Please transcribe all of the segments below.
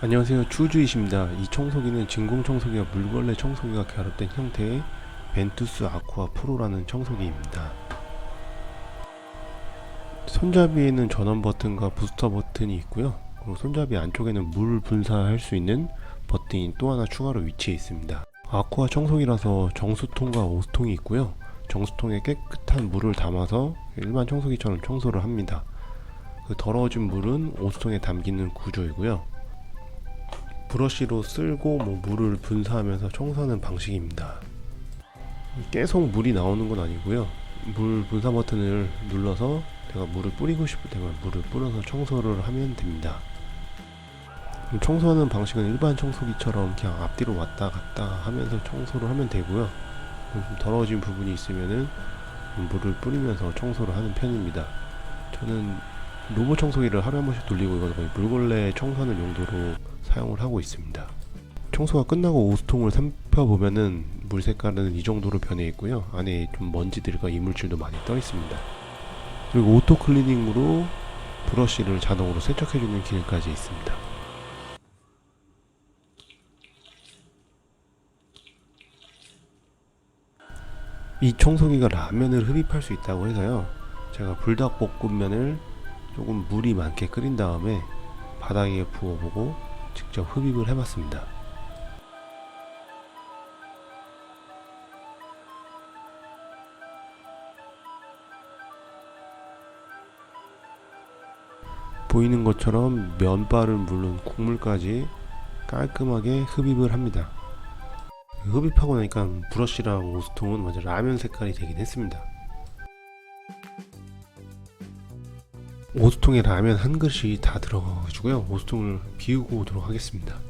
안녕하세요. 추주이십니다. 이 청소기는 진공 청소기와 물걸레 청소기가 결합된 형태의 벤투스 아쿠아 프로라는 청소기입니다. 손잡이에는 전원 버튼과 부스터 버튼이 있고요. 그리고 손잡이 안쪽에는 물 분사할 수 있는 버튼이 또 하나 추가로 위치해 있습니다. 아쿠아 청소기라서 정수통과 오수통이 있고요. 정수통에 깨끗한 물을 담아서 일반 청소기처럼 청소를 합니다 그 더러워진 물은 오수통에 담기는 구조이고요 브러쉬로 쓸고 뭐 물을 분사하면서 청소하는 방식입니다. 계속 물이 나오는 건 아니고요. 물 분사 버튼을 눌러서 내가 물을 뿌리고 싶을 때만 물을 뿌려서 청소를 하면 됩니다. 청소하는 방식은 일반 청소기처럼 그냥 앞뒤로 왔다 갔다 하면서 청소를 하면 되고요. 좀 더러워진 부분이 있으면은 물을 뿌리면서 청소를 하는 편입니다. 저는 로봇 청소기를 하루에 한 번씩 돌리고 이걸 거의 물걸레 청소하는 용도로 사용을 하고 있습니다. 청소가 끝나고 오수통을 살펴보면은 물 색깔은 이 정도로 변해 있고요. 안에 좀 먼지들과 이물질도 많이 떠 있습니다. 그리고 오토 클리닝으로 브러쉬를 자동으로 세척해주는 기능까지 있습니다. 이 청소기가 라면을 흡입할 수 있다고 해서요. 제가 불닭볶음면을 조금 물이 많게 끓인 다음에 바닥에 부어보고 직접 흡입을 해봤습니다. 보이는 것처럼 면발은 물론 국물까지 깔끔하게 흡입을 합니다. 흡입하고 나니까 브러쉬랑 오스통은 완전 라면 색깔이 되긴 했습니다. 오수통에 라면 한 그릇이 다 들어가가지고요. 오수통을 비우고 오도록 하겠습니다.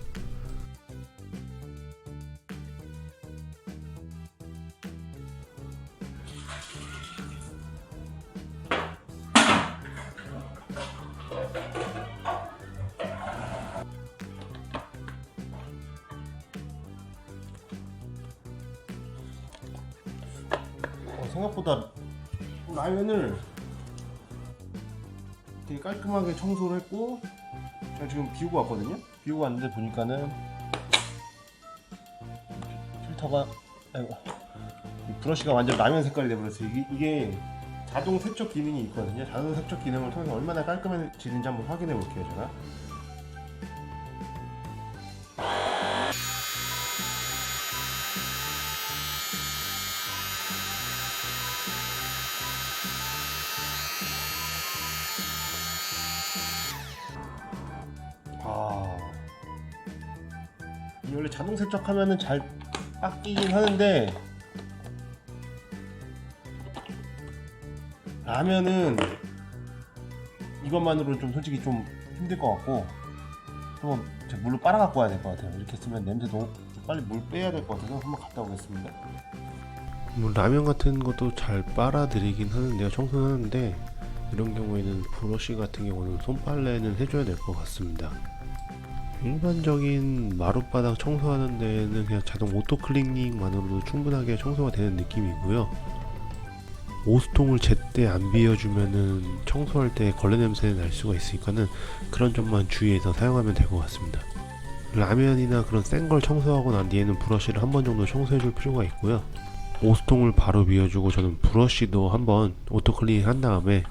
어, 생각보다 라면을 되게 깔끔하게 청소를 했고 제가 지금 비우고 왔거든요. 비우고 왔는데 보니까는 필터가 아이고 이 브러쉬가 완전 라면 색깔이 돼버렸어요. 이게, 이게 자동 세척 기능이 있거든요. 자동 세척 기능을 통해서 얼마나 깔끔해지는지 한번 확인해 볼게요. 제가. 원래 자동 세척하면은 잘 닦이긴 하는데 라면은 이것만으로는 좀 솔직히 좀 힘들 것 같고 한번 물로 빨아 갖고 와야 될 것 같아요. 이렇게 쓰면 냄새도 빨리 물 빼야 될 것 같아서 한번 갔다 오겠습니다. 뭐 라면 같은 것도 잘 빨아들이긴 하는데요. 청소하는데 이런 경우에는 브러쉬 같은 경우는 손빨래는 해줘야 될 것 같습니다. 일반적인 마룻바닥 청소하는 데는 그냥 자동 오토 클리닝만으로도 충분하게 청소가 되는 느낌이고요. 오수통을 제때 안 비워주면은 청소할 때 걸레 냄새 날 수가 있으니까는 그런 점만 주의해서 사용하면 될 것 같습니다. 라면이나 그런 센 걸 청소하고 난 뒤에는 브러쉬를 한 번 정도 청소해줄 필요가 있고요. 오수통을 바로 비워주고 저는 브러쉬도 한번 오토 클리닝 한 다음에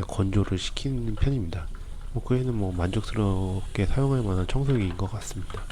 건조를 시키는 편입니다. 뭐 그에는 뭐 만족스럽게 사용할 만한 청소기인 것 같습니다.